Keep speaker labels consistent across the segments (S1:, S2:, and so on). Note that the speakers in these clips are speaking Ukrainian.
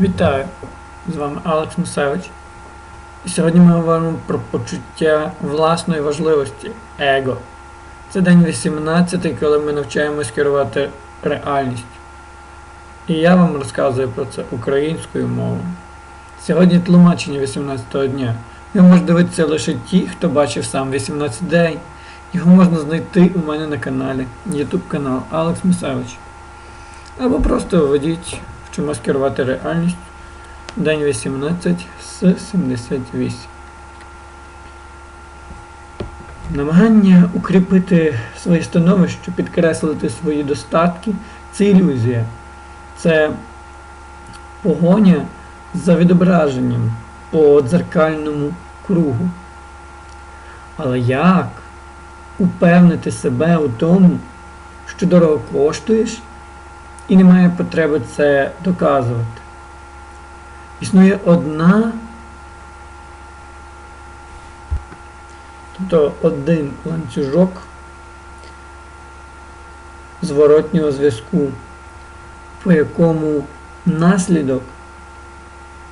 S1: Вітаю! З вами Алекс Мусевич. І сьогодні ми говоримо про почуття власної важливості его. Це день 18, коли ми навчаємось керувати реальністю. І я вам розказую про це українською мовою. Сьогодні тлумачення 18-го дня. Його можуть дивитися лише ті, хто бачив сам 18 день. Його можна знайти у мене на каналі, YouTube канал Алекс Мусевич. Або просто введіть вчимось керувати реальністю. День 18 з 78. Намагання укріпити своє становище, підкреслити свої достатки це ілюзія. Це погоня за відображенням по дзеркальному кругу. Але як упевнити себе у тому, що дорого коштуєш, і немає потреби це доказувати? Існує одна, тобто один ланцюжок зворотнього зв'язку, по якому наслідок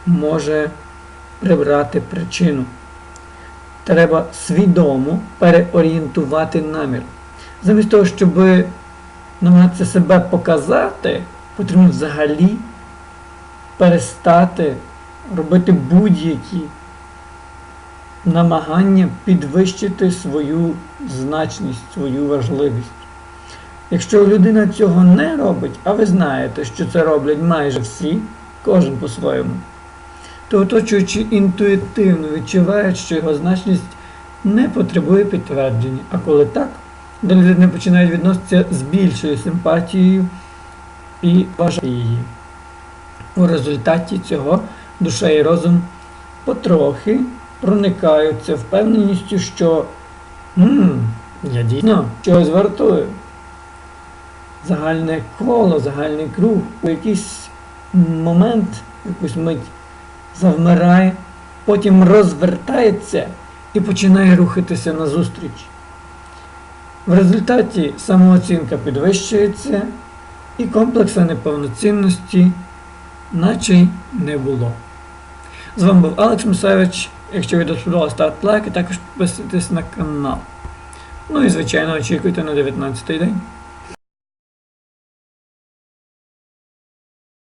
S1: може прибрати причину. Треба свідомо переорієнтувати намір. Замість того, щоб намагатися себе показати, потрібно взагалі перестати робити будь-які намагання підвищити свою значність, свою важливість. Якщо людина цього не робить, а ви знаєте, що це роблять майже всі, кожен по-своєму, то оточуючи інтуїтивно відчувають, що його значність не потребує підтвердження. А коли так, до людини починають відноситися з більшою симпатією і вважають її. У результаті цього душа і розум потрохи проникаються впевненістю, що «Ммм, я дійсно чогось вартую. Загальне коло, загальний круг у якийсь момент, якусь мить завмирає, потім розвертається і починає рухатися назустріч. В результаті самооцінка підвищується і комплексу неповноцінності наче й не було. З вами був Алекс Мусевич. Якщо відео сподобалося, ставте лайк і також підписуйтесь на канал. Ну і звичайно очікуйте на 19 й день.